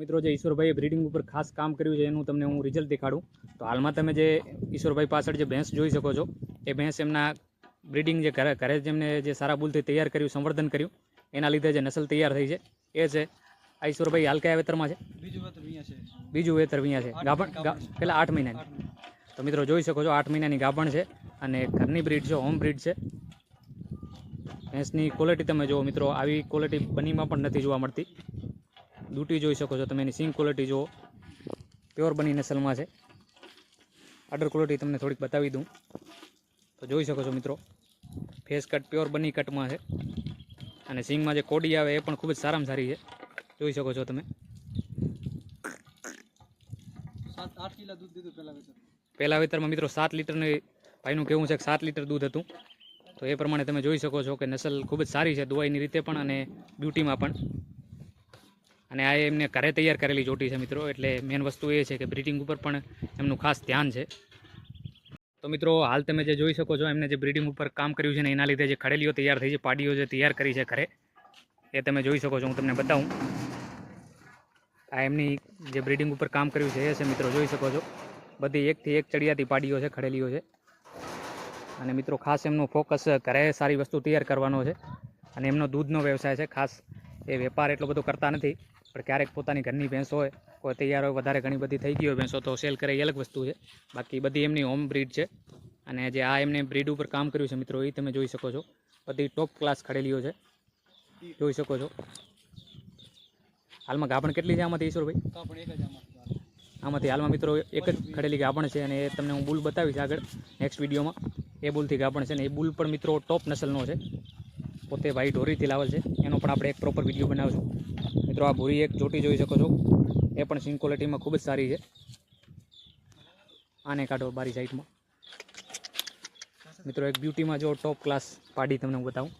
મિત્રો જે ઈશ્વરભાઈએ બ્રિડિંગ ઉપર ખાસ કામ કર્યું છે એનું તમને હું રિઝલ્ટ દેખાડું. તો હાલમાં તમે જે ઈશ્વરભાઈ પાછળ જે ભેંસ જોઈ શકો છો એ ભેંસ એમના બ્રીડિંગ જે ઘરે ઘરે જેમને જે સારા બુલથી તૈયાર કર્યું સંવર્ધન કર્યું. એના લીધે જે નસલ તૈયાર થઈ છે. એ છે આ ઈશ્વરભાઈ હાલ કયા વેતરમાં છે? બીજું વેતર અહીંયા છે. ગાભણ પહેલાં પેલા આઠ મહિનાની. તો મિત્રો જોઈ શકો છો આઠ મહિનાની ગાભણ છે અને ઘરની બ્રીડ છે હોમ બ્રીડ છે. ભેંસની ક્વોલિટી તમે જુઓ મિત્રો આવી ક્વોલિટી બનીમાં પણ નથી જોવા મળતી. દૂટી જોઈ શકો છો તમે એની સિંગ ક્વોલિટી જુઓ. પ્યોર બની નસલમાં છે. આડર ક્વોલિટી તમને થોડીક બતાવી દઉં. તો જોઈ શકો છો મિત્રો ફેસ કટ પ્યોર બની કટમાં છે. અને સિંગમાં જે કોડી આવે એ પણ ખૂબ જ સારામાં સારી છે. જોઈ શકો છો તમે. સાત આઠ કિલો દૂધ દીધું પહેલા વેતર વેતરમાં મિત્રો સાત લીટરની ભાઈનું કહેવું છે કે સાત લીટર દૂધ હતું. તો એ પ્રમાણે તમે જોઈ શકો છો કે નસલ ખૂબ જ સારી છે દુવાઈની રીતે પણ અને બ્યુટીમાં પણ. અને આ એમને ઘરે તૈયાર કરેલી જોટી છે મિત્રો, એટલે મેન વસ્તુ એ છે કે બ્રીડિંગ ઉપર પણ એમનું ખાસ ધ્યાન છે. તો મિત્રો, હાલ તમે જે જોઈ શકો છો, એમને જે બ્રીડિંગ ઉપર કામ કર્યું છે ને એના લીધે જે ખડેલીઓ તૈયાર થઈ છે, પાડીઓ જે તૈયાર કરી છે ઘરે, એ તમે જોઈ શકો છો, હું તમને બતાવું. આ એમની જે બ્રીડિંગ ઉપર કામ કર્યું છે, એ છે મિત્રો, જોઈ શકો છો. બધી એકથી એક ચડિયાતી પાડીઓ છે, ખડેલીઓ છે. અને મિત્રો, ખાસ એમનું ફોકસ ઘરે સારી વસ્તુ તૈયાર કરવાનો છે. અને એમનો દૂધનો વ્યવસાય છે, ખાસ એ વેપાર એટલો બધો કરતા નથી. પણ ક્યારેક પોતાની ઘરની ભેંસ હોય, કોઈ તૈયાર હોય, વધારે ઘણી બધી થઈ ગઈ હોય ભેંસો, તો સેલ કરે એ અલગ વસ્તુ છે. બાકી બધી એમની હોમ બ્રીડ છે. અને જે આ એમને બ્રીડ ઉપર કામ કર્યું છે મિત્રો, એ તમે જોઈ શકો છો. બધી ટોપ ક્લાસ ખડેલીઓ છે. જોઈ શકો છો. હાલમાં ગાભણ કેટલી છે આમાંથી, ઈશ્વરભાઈ? આમાંથી હાલમાં મિત્રો, એક જ ખડેલી ગાભણ છે અને એ તમને હું બુલ બતાવીશ આગળ નેક્સ્ટ વિડીયોમાં એ બુલથી ગાભણ છે ને એ બુલ પણ મિત્રો ટોપ નસલનો છે. પોતે ભાઈ ઢોરીથી લાવેલ છે. એનો પણ આપણે એક પ્રોપર વીડિયો બનાવશું. મિત્રો, આ ભૂરી એક ચોટી જોઈ શકો છો. એ પણ સિંગ ક્વોલિટીમાં ખૂબ જ સારી છે. આને કાઢો બારી સાઈડમાં. મિત્રો, એક બ્યુટીમાં જો ટોપ ક્લાસ પાડી તમને હું બતાવું.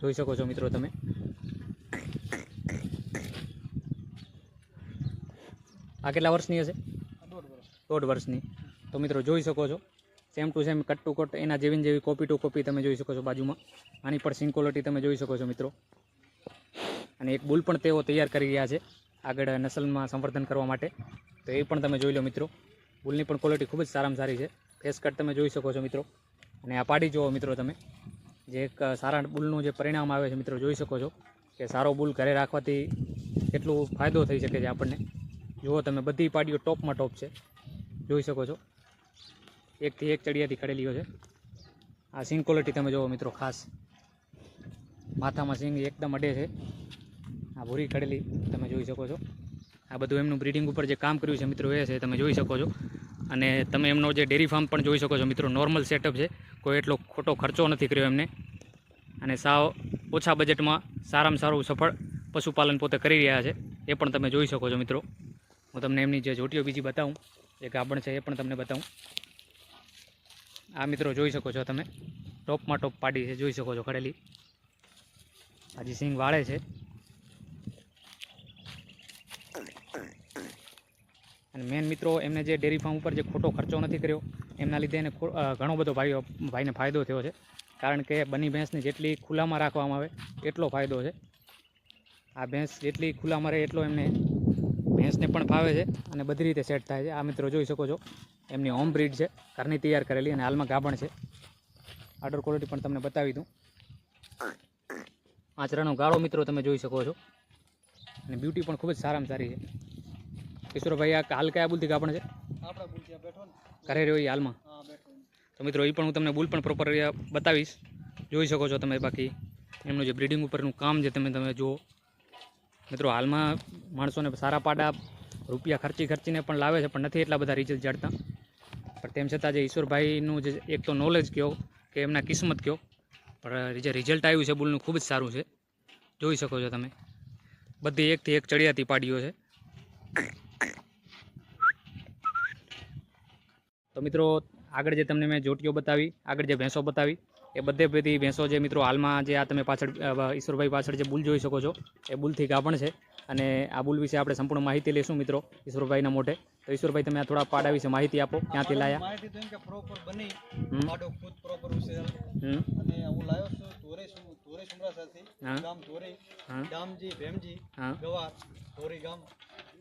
જોઈ શકો છો મિત્રો તમે. આ કેટલા વર્ષની હશે? દોઢ વર્ષની. તો મિત્રો, જોઈ શકો છો. Same to same cut to cut એના જેવી જેવી કોપી ટુ કોપી તમે જોઈ શકો છો બાજુમાં. આની પણ સિંગ ક્વોલિટી તમે જોઈ શકો છો મિત્રો. અને એક બુલ પણ તેઓ તૈયાર કરી રહ્યા છે આગળ નસલમાં સંવર્ધન કરવા માટે. તો એ પણ તમે જોઈ લો મિત્રો. બુલની પણ ક્વોલિટી ખૂબ જ સારામાં સારી છે. ફેસ કટ તમે જોઈ શકો છો મિત્રો. અને આ પાડી જુઓ મિત્રો તમે. જે એક સારા બુલનું જે પરિણામ આવે છે મિત્રો, જોઈ શકો છો કે સારો બુલ ઘરે રાખવાથી કેટલું ફાયદો થઈ શકે છે આપણને. જુઓ તમે, બધી પાડીઓ ટોપમાં ટોપ છે. જોઈ શકો છો. એકથી એક ચડિયાથી ખડેલીઓ છે. આ સિંગ ક્વોલિટી તમે જુઓ મિત્રો, ખાસ. માથામાં સિંગ એકદમ અડે છે. આ ભૂરી ખડેલી તમે જોઈ શકો છો. આ બધું એમનું બ્રીડિંગ ઉપર જે કામ કર્યું છે મિત્રો, એ છે, તમે જોઈ શકો છો. અને તમે એમનો જે ડેરી ફાર્મ પણ જોઈ શકો છો મિત્રો નોર્મલ સેટઅપ છે. કોઈ એટલો ખોટો ખર્ચો નથી કર્યો એમને. અને સાવ ઓછા બજેટમાં સારામાં સારું સફળ પશુપાલન પોતે કરી રહ્યા છે. એ પણ તમે જોઈ શકો છો મિત્રો. હું તમને એમની જે જોટીઓ બીજી બતાવું, જે ગાબણ છે એ પણ તમને બતાવું. આ મિત્રો જોઈ શકો છો તમે. ટોપમાં ટોપ પાડી છે, જોઈ શકો છો કરેલી. હજી સિંગ વાળે છે. અને મેન મિત્રો, એમને જે ડેરી ફાર્મ ઉપર જે ખોટો ખર્ચો નથી કર્યો, એમના લીધે એને ઘણો બધો ભાઈઓ ભાઈને ફાયદો થયો છે. કારણ કે બની ભેંસને જેટલી ખુલ્લામાં રાખવામાં આવે, એટલો ફાયદો છે. આ ભેંસ જેટલી ખુલ્લામાં રહે, એટલો એમને ભેંસને પણ ફાવે છે અને બધી રીતે સેટ થાય છે. આ મિત્રો જોઈ શકો છો, એમની હોમ બ્રીડ છે, ઘરની તૈયાર કરેલી અને હાલમાં ગાભણ છે. આર્ડર ક્વોલિટી પણ તમને બતાવી દઉં. આચરાનો ગાળો મિત્રો તમે જોઈ શકો છો. અને બ્યુટી પણ ખૂબ જ સારામાં સારી છે. કિશોરભાઈ આ હાલ કયા બુલથી કાપણ છે? ઘરે રહ્યો એ હાલમાં? તો મિત્રો એ પણ હું તમને બુલ પણ પ્રોપર બતાવીશ. જોઈ શકો છો તમે બાકી. એમનું જે બ્રિડિંગ ઉપરનું કામ છે તમે તમે જુઓ. મિત્રો હાલમાં માણસોને સારા પાડા રૂપિયા ખર્ચી ખર્ચીને પણ લાવે છે પણ નથી એટલા બધા રિઝલ્ટ જડતા પણ તેમ છતાં જે ઈશ્વરભાઈનું જે એક તો નોલેજ કહો કે એમના કિસ્મત કહો પણ જે રિઝલ્ટ આવ્યું છે બુલનું ખૂબ જ સારું છે. જોઈ શકો છો તમે. બધી એકથી એક ચડિયાતી પાડીઓ છે. તો મિત્રો આગળ જે તમને મેં જોટીઓ બતાવી આગળ જે ભેંસો બતાવી એ બધે બધી ભેંસો જે મિત્રો હાલમાં જે આ તમે પાછળ ઈશ્વરભાઈ પાછળ જે બુલ જોઈ શકો છો એ બુલથી ગાભણ છે. અને આ બુલ વિશે આપણે સંપૂર્ણ માહિતી લઈશું મિત્રો ઈશ્વરભાઈના મોઢે. તો ઈશ્વરભાઈ તમે આ થોડા પાડા વિશે માહિતી આપો ક્યાંથી લાયા? માહિતી તો એમ કે પ્રોપર બની પાડો ખુદ પ્રોપર ઉછેર. અને હું લાવ્યો છું ધોરે ગામ ધોરે ગામજી ભેમજી ગવાર ધોરી ગામ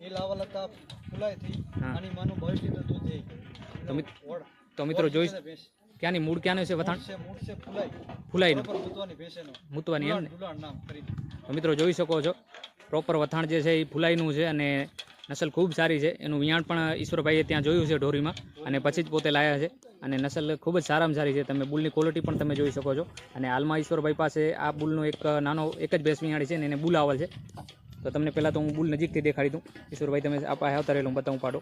એ લાવા લતા ફૂલાયથી માનું બાવીસ લીટર દૂધ દે તો મિત- ઓળ તો મિત્રો જોઈ ક્યાંની મૂળ ક્યાંનું છે વથાણ? મૂળ છે બરોબર મૂતવાની એમ? નામ તો મિત્રો જોઈ શકો છો પ્રોપર વથાણ જે છે એ ફુલાઈનું છે અને નસલ ખૂબ સારી છે. એનું વિયાણ પણ ઈશ્વરભાઈએ ત્યાં જોયું છે ઢોરીમાં અને પછી જ પોતે લાયા છે. અને નસલ ખૂબ જ સારામાં સારી છે. તમે બુલની ક્વોલિટી પણ તમે જોઈ શકો છો. અને હાલમાં ઈશ્વરભાઈ પાસે આ બુલનો એક નાનો એક જ ભેંસ વિયાણી છે ને એને બુલ આવેલ છે. તો તમને પહેલાં તો હું બુલ નજીકથી દેખાડી દઉં. ઈશ્વરભાઈ, તમે આ આવતા રહેલું બતાવું પાડો.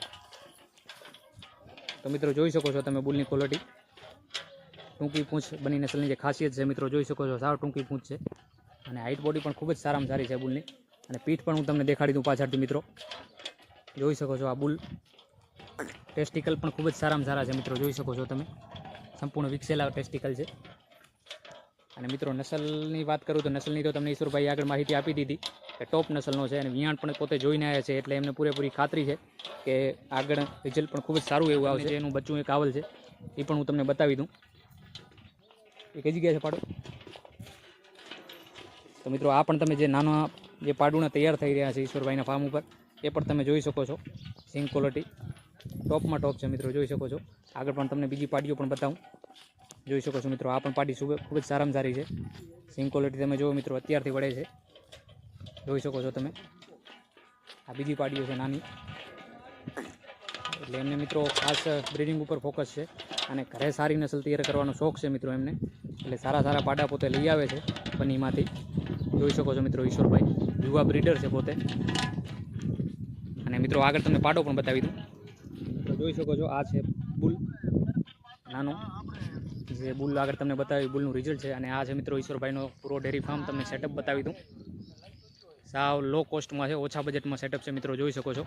તો મિત્રો જોઈ શકો છો તમે બુલની ક્વોલિટી ટૂંકી પૂંછ બની નસલની જે ખાસિયત છે મિત્રો, જોઈ શકો છો, સાવ ટૂંકી પૂંછ છે. અને હાઇટ બોડી પણ ખૂબ જ સારામાં સારી છે બુલની. અને પીઠ પણ હું તમને દેખાડી દઉં પાછળથી મિત્રો. જોઈ શકો છો આ બુલ. ટેસ્ટિકલ પણ ખૂબ જ સારામાં સારા છે મિત્રો, જોઈ શકો છો તમે. સંપૂર્ણ વિકસેલા ટેસ્ટિકલ છે. અને મિત્રો, નસલની વાત કરું તો નસલની તો તમને ઈશ્વરભાઈ આગળ માહિતી આપી દીધી કે ટોપ નસલનો છે અને વિયાણ પણ પોતે જોઈને આવ્યા છે એટલે એમને પૂરેપૂરી ખાતરી છે કે આગળ રિઝલ્ટ પણ ખૂબ જ સારું એવું આવશે. એનું બચ્ચું એક આવલ છે, એ પણ હું તમને બતાવી દઉં. એ કઈ જગ્યાએ છે પાડો. તો મિત્રો, આ પણ તમે જે નાના જે પાડુના તૈયાર થઈ રહ્યા છે ઈશ્વરભાઈના ફાર્મ ઉપર, એ પણ તમે જોઈ શકો છો. સિંગ ક્વોલિટી ટોપમાં ટોપ છે મિત્રો, જોઈ શકો છો. આગળ પણ તમને બીજી પાડીઓ પણ બતાવું. જોઈ શકો છો મિત્રો, આ પણ પાડી ખૂબ જ સારામાં સારી છે. સિંગ ક્વોલિટી તમે જુઓ મિત્રો, અત્યારથી વળે છે. જોઈ શકો છો તમે. આ બીજી પાડીઓ છે નાની. એટલે એમને મિત્રો ખાસ બ્રિડિંગ ઉપર ફોકસ છે. અને ઘરે સારી નસલ તૈયાર કરવાનો શોખ છે મિત્રો એમને. એટલે સારા સારા પાડા પોતે લઈ આવે છે પનીમાંથી. જોઈ શકો છો મિત્રો ઈશ્વરભાઈ. યુવા બ્રિડર છે પોતે. અને મિત્રો આગળ તમને પાડો પણ બતાવી દઉં. જોઈ શકો છો, આ છે બુલ. નાનો. જે બુલ આગળ તમને બતાવી બુલનું રિઝલ્ટ છે. અને આ છે મિત્રો ઈશ્વરભાઈનો પૂરો ડેરી ફાર્મ તમને સેટઅપ બતાવી દઉં. સાવ લો કોસ્ટમાં છે, ઓછા બજેટમાં સેટઅપ છે મિત્રો, જોઈ શકો છો.